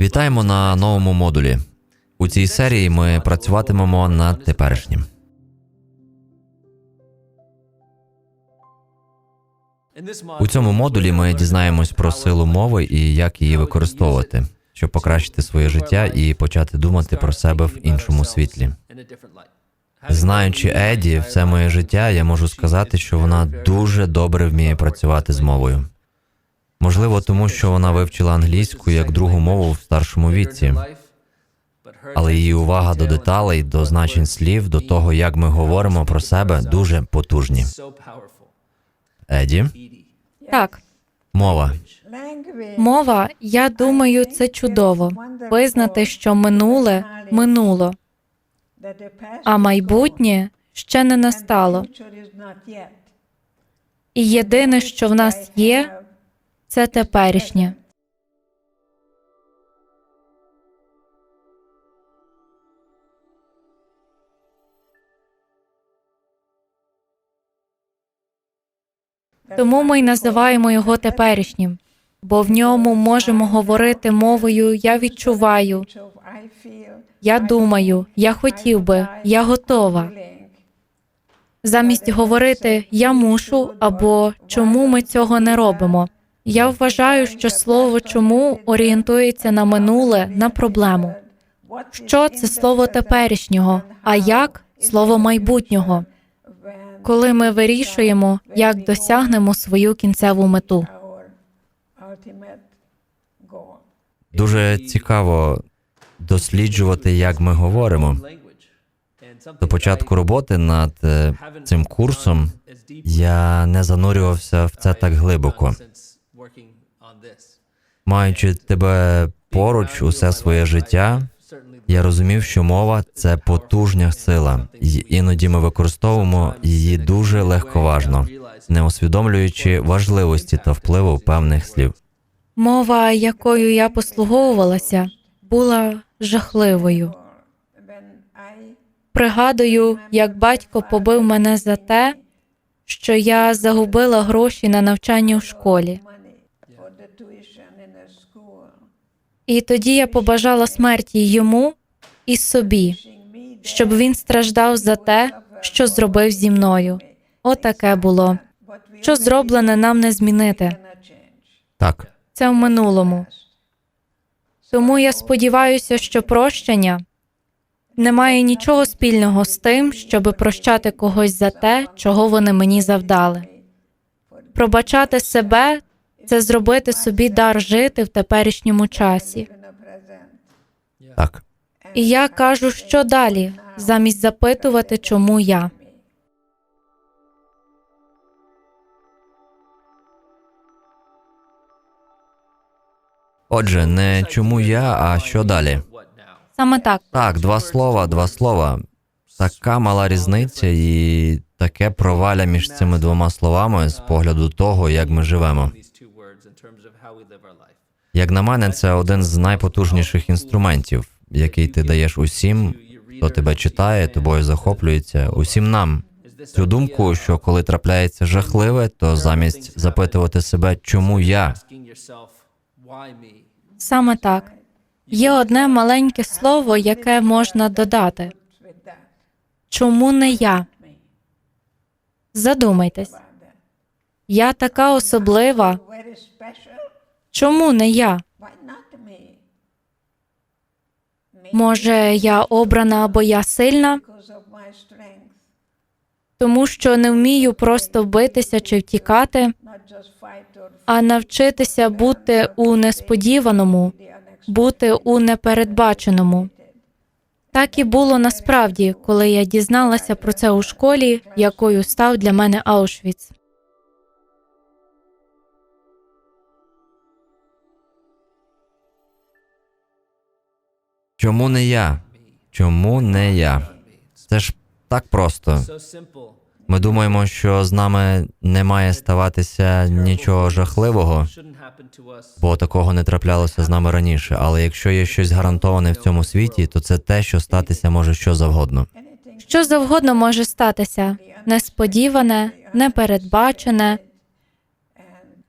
Вітаємо на новому модулі. У цій серії ми працюватимемо над теперішнім. У цьому модулі ми дізнаємось про силу мови і як її використовувати, щоб покращити своє життя і почати думати про себе в іншому світлі. Знаючи Еді, все моє життя, я можу сказати, що вона дуже добре вміє працювати з мовою. Можливо, тому що вона вивчила англійську як другу мову в старшому віці, але її увага до деталей, до значень слів, до того, як ми говоримо про себе, дуже потужні. Еді, Так, мова. мова, я думаю, це чудово. Визнати, що минуле минуло, а майбутнє ще не настало. І єдине, що в нас є, це теперішнє. Тому ми й називаємо його теперішнім, бо в ньому можемо говорити мовою я відчуваю, я думаю, я хотів би, я готова. Замість говорити я мушу або чому ми цього не робимо. Я вважаю, що слово чому орієнтується на минуле, на проблему. Що це слово теперішнього, а як слово майбутнього, коли ми вирішуємо, як досягнемо свою кінцеву мету. Дуже цікаво досліджувати, як ми говоримо. До початку роботи над е, цим курсом я не занурювався в це так глибоко. Маючи тебе поруч усе своє життя, я розумів, що мова це потужня сила, і іноді ми використовуємо її дуже легковажно, не усвідомлюючи важливості та впливу певних слів. Мова, якою я послуговувалася, була жахливою. Пригадую, як батько побив мене за те, що я загубила гроші на навчання в школі. І тоді я побажала смерті йому і собі, щоб він страждав за те, що зробив зі мною. Отаке було. Що зроблене нам не змінити. Так, Це в минулому. Тому я сподіваюся, що прощення не має нічого спільного з тим, щоби прощати когось за те, чого вони мені завдали. Пробачати себе це зробити собі дар жити в теперішньому часі. так. І я кажу, що далі, замість запитувати, чому я. Отже, не чому я, а що далі? Саме так. Так, два слова, два слова. Така мала різниця і таке проваля між цими двома словами з погляду того, як ми живемо. Як на мене, це один з найпотужніших інструментів, який ти даєш усім, хто тебе читає, тобою захоплюється, усім нам. Цю думку, що коли трапляється жахливе, то замість запитувати себе, чому я, Саме так. Є одне маленьке слово, яке можна додати. Чому не я? Задумайтесь. Я така особлива. Чому не я? Може, я обрана або я сильна, тому що не вмію просто битися чи втікати, а навчитися бути у несподіваному, бути у непередбаченому. Так і було насправді, коли я дізналася про це у школі, якою став для мене Аушвіц. Чому не я? Чому не я? Це ж так просто. Ми думаємо, що з нами не має ставатися нічого жахливого, бо такого не траплялося з нами раніше. Але якщо є щось гарантоване в цьому світі, то це те, що статися може що завгодно. Що завгодно може статися несподіване, непередбачене,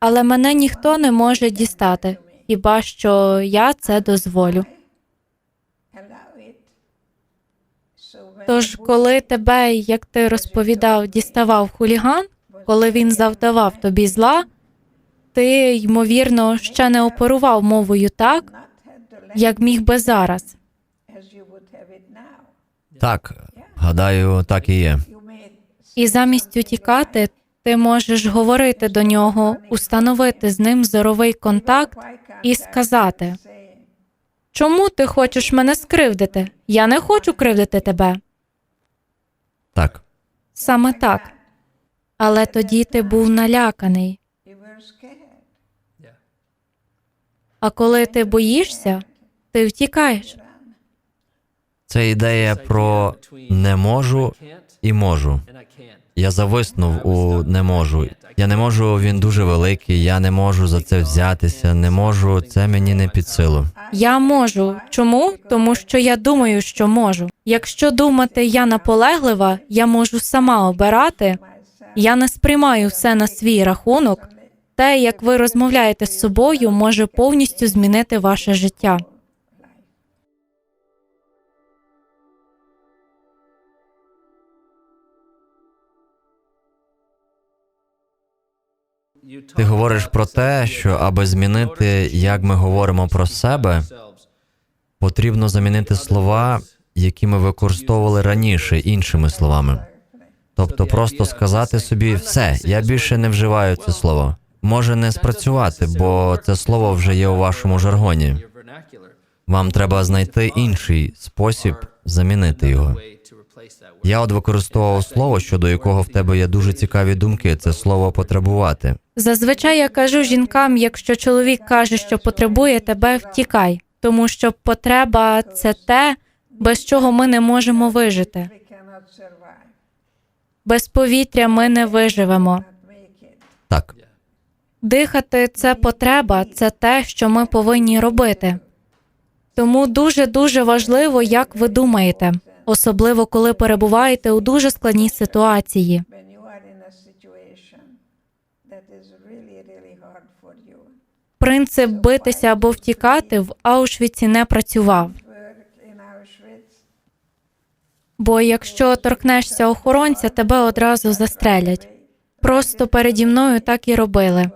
але мене ніхто не може дістати. хіба що я це дозволю. Тож, коли тебе, як ти розповідав, діставав хуліган, коли він завдавав тобі зла, ти, ймовірно, ще не оперував мовою так, як міг би зараз. Так, гадаю, так і є. І замість утікати, ти можеш говорити до нього, установити з ним зоровий контакт і сказати: Чому ти хочеш мене скривдити? Я не хочу кривдити тебе. Так, Саме так. Але тоді ти був наляканий. А коли ти боїшся, ти втікаєш. це ідея про не можу і можу. Я зависнув у не можу. Я не можу, він дуже великий, я не можу за це взятися, не можу, це мені не під силу. Я можу. Чому? Тому що я думаю, що можу. Якщо думати я наполеглива, я можу сама обирати. Я не сприймаю все на свій рахунок. Те, як ви розмовляєте з собою, може повністю змінити ваше життя. Ти говориш про те, що аби змінити, як ми говоримо про себе, потрібно замінити слова, які ми використовували раніше, іншими словами. Тобто просто сказати собі все, я більше не вживаю це слово. Може не спрацювати, бо це слово вже є у вашому жаргоні. Вам треба знайти інший спосіб замінити його. Я от використовував слово, щодо якого в тебе є дуже цікаві думки. Це слово потребувати. Зазвичай я кажу жінкам, якщо чоловік каже, що потребує тебе, втікай, тому що потреба це те, без чого ми не можемо вижити. Без повітря ми не виживемо. Так, Дихати це потреба, це те, що ми повинні робити. Тому дуже дуже важливо, як ви думаєте, особливо коли перебуваєте у дуже складній ситуації. Принцип битися або втікати в Аушвіці не працював. Бо якщо торкнешся охоронця, тебе одразу застрелять. Просто переді мною так і робили.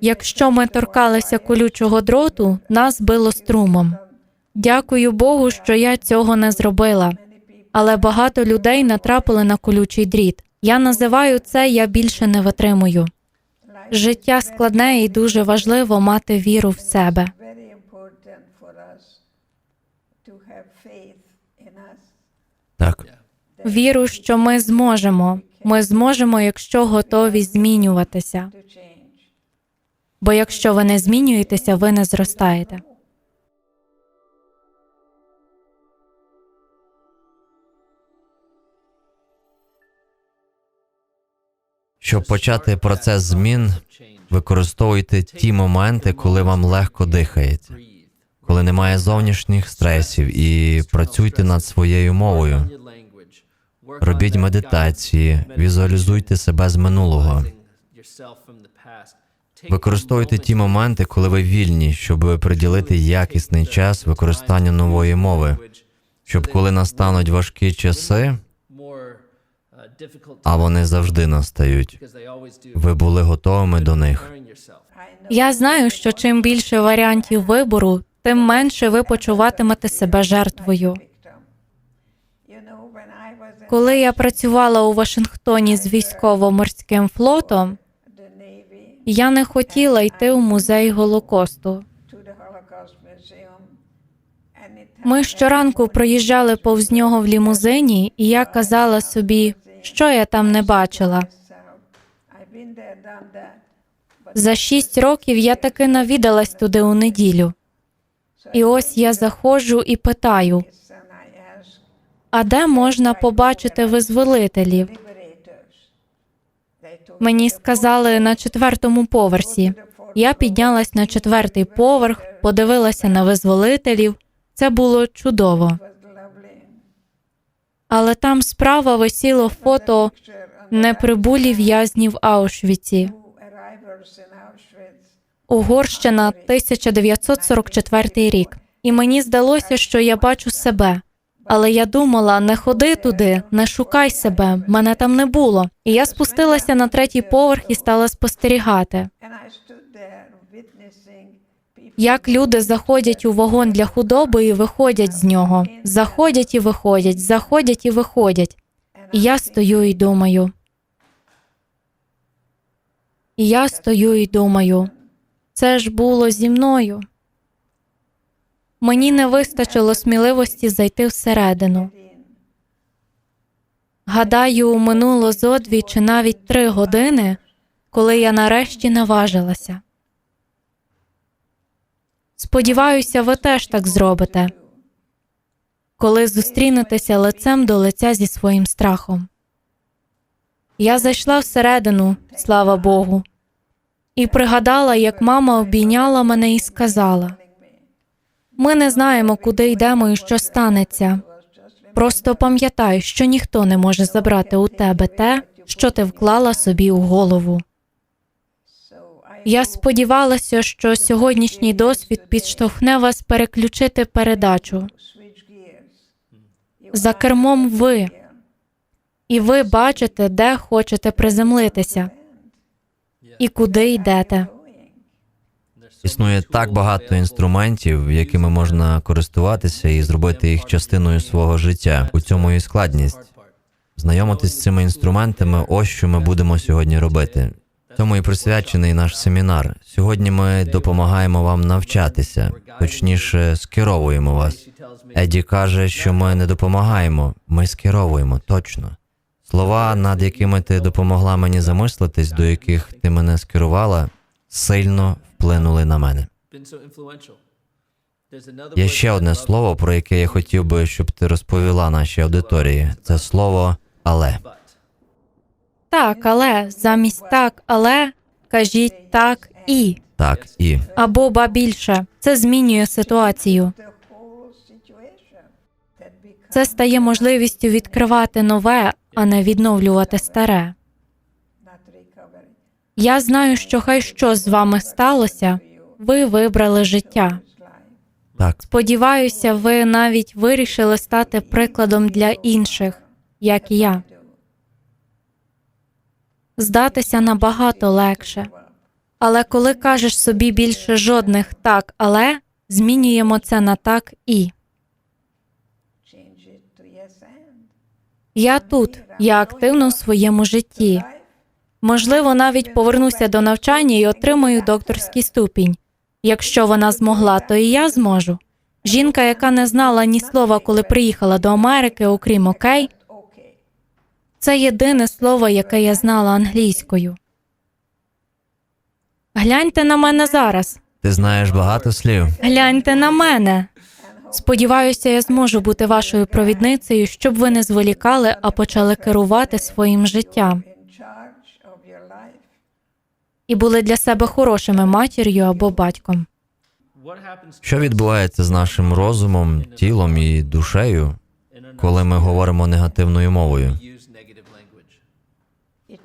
Якщо ми торкалися колючого дроту, нас било струмом. Дякую Богу, що я цього не зробила. Але багато людей натрапили на колючий дріт. Я називаю це я більше не витримую. Життя складне і дуже важливо мати віру в себе. так. Віру, що ми зможемо. Ми зможемо, якщо готові змінюватися. Бо якщо ви не змінюєтеся, ви не зростаєте. Щоб почати процес змін, використовуйте ті моменти, коли вам легко дихається, коли немає зовнішніх стресів, і працюйте над своєю мовою. Робіть медитації, візуалізуйте себе з минулого. Використовуйте ті моменти, коли ви вільні, щоб приділити якісний час використанню нової мови, щоб коли настануть важкі часи, а вони завжди настають, ви були готовими до них. Я знаю, що чим більше варіантів вибору, тим менше ви почуватимете себе жертвою. Коли я працювала у Вашингтоні з військово-морським флотом, я не хотіла йти у музей Голокосту. Ми щоранку проїжджали повз нього в лімузині, і я казала собі, що я там не бачила. За шість років я таки навідалась туди у неділю. І ось я заходжу і питаю: а де можна побачити визволителів? Мені сказали на четвертому поверсі. Я піднялась на четвертий поверх, подивилася на визволителів. Це було чудово. Але там справа висіло фото неприбулі в'язні в Аушвіці. Угорщина, 1944 рік. І мені здалося, що я бачу себе. Але я думала, не ходи туди, не шукай себе, мене там не було. І я спустилася на третій поверх і стала спостерігати, як люди заходять у вагон для худоби і виходять з нього. Заходять і виходять, заходять і виходять. І я стою і думаю. І я стою і думаю, це ж було зі мною. Мені не вистачило сміливості зайти всередину. Гадаю, минуло зо дві чи навіть три години, коли я нарешті наважилася. Сподіваюся, ви теж так зробите, коли зустрінетеся лицем до лиця зі своїм страхом. Я зайшла всередину, слава Богу, і пригадала, як мама обійняла мене і сказала: Ми не знаємо, куди йдемо і що станеться. Просто пам'ятай, що ніхто не може забрати у тебе те, що ти вклала собі у голову. Я сподівалася, що сьогоднішній досвід підштовхне вас переключити передачу. За кермом ви, і ви бачите, де хочете приземлитися і куди йдете. Існує так багато інструментів, якими можна користуватися і зробити їх частиною свого життя. У цьому і складність. Знайомитись з цими інструментами, ось що ми будемо сьогодні робити. Цьому і присвячений наш семінар. Сьогодні ми допомагаємо вам навчатися, точніше, скеровуємо вас. Еді каже, що ми не допомагаємо, ми скеровуємо точно. Слова, над якими ти допомогла мені замислитись, до яких ти мене скерувала, сильно вплинули на мене. Є ще одне слово, про яке я хотів би, щоб ти розповіла нашій аудиторії. Це слово але. Так, але замість так, але кажіть так і Так і або ба більше. Це змінює ситуацію. Це стає можливістю відкривати нове, а не відновлювати старе. Я знаю, що хай що з вами сталося, ви вибрали життя. Так, Сподіваюся, ви навіть вирішили стати прикладом для інших, як і я. Здатися набагато легше. Але коли кажеш собі більше жодних так, але змінюємо це на так і. Я тут, я активно в своєму житті. Можливо, навіть повернуся до навчання і отримаю докторський ступінь. Якщо вона змогла, то і я зможу. Жінка, яка не знала ні слова, коли приїхала до Америки, окрім окей. Це єдине слово, яке я знала англійською. Гляньте на мене зараз. ти знаєш багато слів. Гляньте на мене. Сподіваюся, я зможу бути вашою провідницею, щоб ви не зволікали, а почали керувати своїм життям і були для себе хорошими матір'ю або батьком. Що відбувається з нашим розумом, тілом і душею, коли ми говоримо негативною мовою?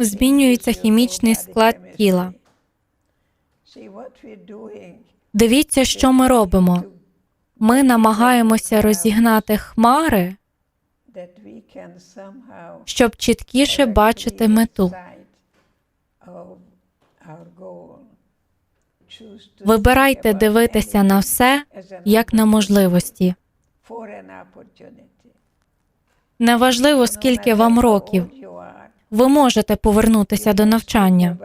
Змінюється хімічний склад тіла. Дивіться, що ми робимо. Ми намагаємося розігнати хмари, щоб чіткіше бачити мету. Вибирайте дивитися на все як на можливості. Неважливо, скільки вам років. Ви можете повернутися до навчання.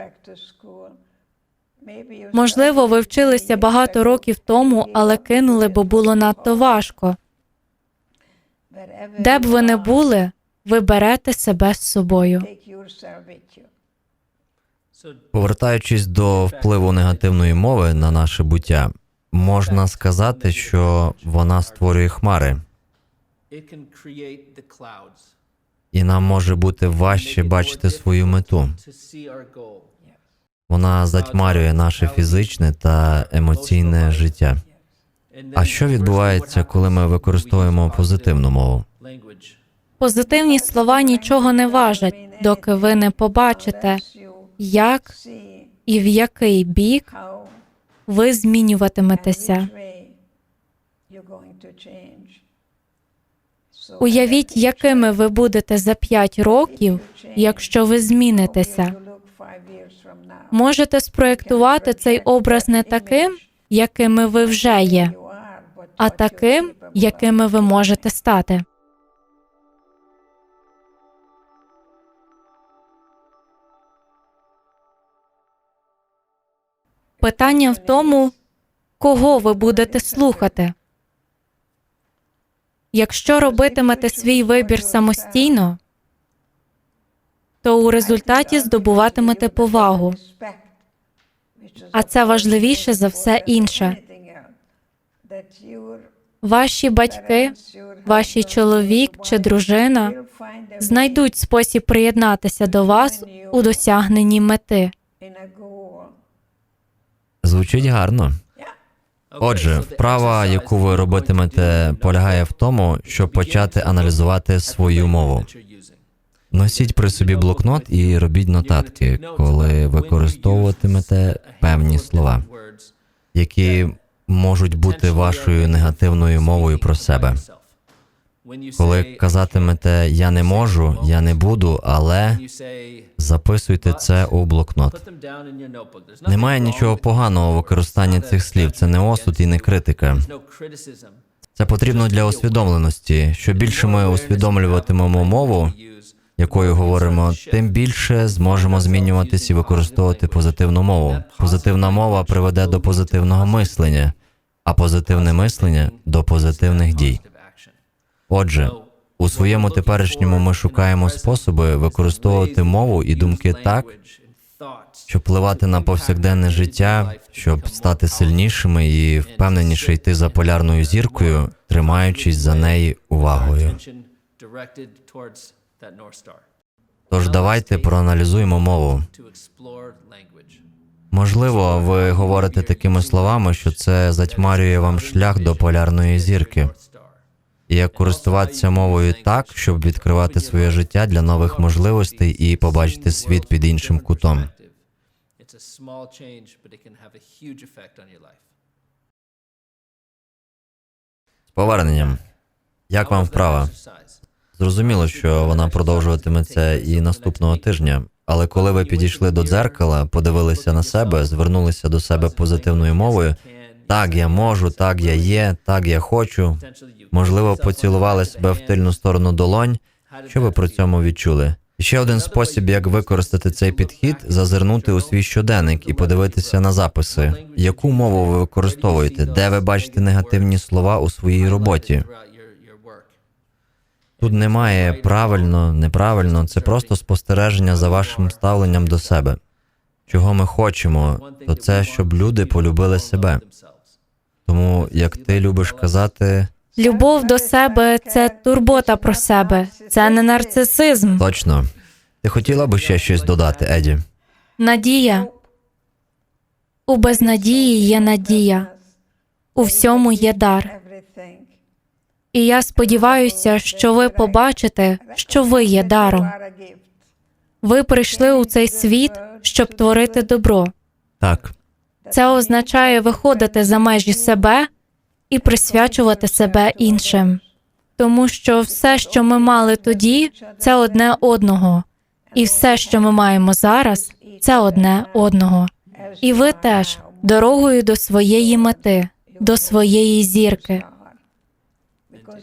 Можливо, ви вчилися багато років тому, але кинули, бо було надто важко. Де б ви не були, ви берете себе з собою. Повертаючись до впливу негативної мови на наше буття, можна сказати, що вона створює хмари, і нам може бути важче бачити свою мету. Вона затьмарює наше фізичне та емоційне життя. А що відбувається, коли ми використовуємо позитивну мову? Позитивні слова нічого не важать, доки ви не побачите, як і в який бік ви змінюватиметеся. Уявіть, якими ви будете за 5 років, якщо ви змінитеся. Можете спроєктувати цей образ не таким, якими ви вже є, а таким, якими ви можете стати. Питання в тому, кого ви будете слухати. Якщо робитимете свій вибір самостійно, то у результаті здобуватимете повагу, а це важливіше за все інше. Ваші батьки, ваші чоловік чи дружина знайдуть спосіб приєднатися до вас у досягненні мети. Звучить гарно. Отже, вправа, яку ви робитимете, полягає в тому, щоб почати аналізувати свою мову. Носіть при собі блокнот і робіть нотатки, коли використовуватимете певні слова, які можуть бути вашою негативною мовою про себе. Коли казатимете я не можу, я не буду, але записуйте це у блокнот. Немає нічого поганого у використанні цих слів. Це не осуд і не критика. Це потрібно для усвідомленості. Що більше ми усвідомлюватимемо мову, якою говоримо, тим більше зможемо змінюватись і використовувати позитивну мову. Позитивна мова приведе до позитивного мислення, а позитивне мислення до позитивних дій. Отже, у своєму теперішньому ми шукаємо способи використовувати мову і думки так, щоб впливати на повсякденне життя, щоб стати сильнішими і впевненіше йти за полярною зіркою, тримаючись за неї увагою. Тож давайте проаналізуємо мову. Можливо, ви говорите такими словами, що це затьмарює вам шлях до полярної зірки. І як користуватися мовою так, щоб відкривати своє життя для нових можливостей і побачити світ під іншим кутом. З поверненням. Як вам вправа? Зрозуміло, що вона продовжуватиметься і наступного тижня. Але коли ви підійшли до дзеркала, подивилися на себе, звернулися до себе позитивною мовою. Так, я можу, так я є, так я хочу. Можливо, поцілували себе в тильну сторону долонь. Що ви про цьому відчули? Ще один спосіб, як використати цей підхід, зазирнути у свій щоденник і подивитися на записи, яку мову ви використовуєте, де ви бачите негативні слова у своїй роботі. Тут немає правильно, неправильно, це просто спостереження за вашим ставленням до себе. Чого ми хочемо, то це щоб люди полюбили себе. Тому як ти любиш казати, Любов до себе це турбота про себе, це не нарцисизм. точно. Ти хотіла би ще щось додати, Еді? Надія. У безнадії є надія. У всьому є дар. І я сподіваюся, що ви побачите, що ви є даром. Ви прийшли у цей світ, щоб творити добро. Так, Це означає виходити за межі себе і присвячувати себе іншим. Тому що все, що ми мали тоді, це одне одного, і все, що ми маємо зараз, це одне одного. І ви теж дорогою до своєї мети, до своєї зірки,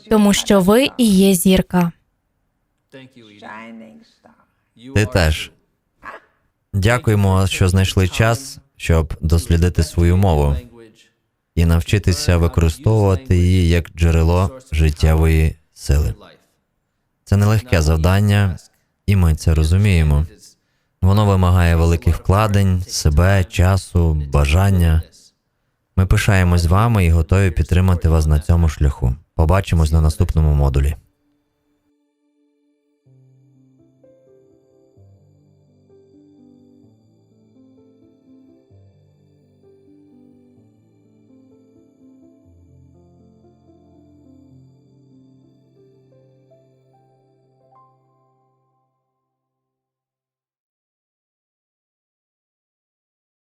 тому що ви і є зірка. Ти теж. Дякуємо, що знайшли час, щоб дослідити свою мову і навчитися використовувати її як джерело життєвої сили. Це нелегке завдання, і ми це розуміємо. Воно вимагає великих вкладень, себе, часу, бажання. Ми пишаємось вами і готові підтримати вас на цьому шляху. Побачимось на наступному модулі.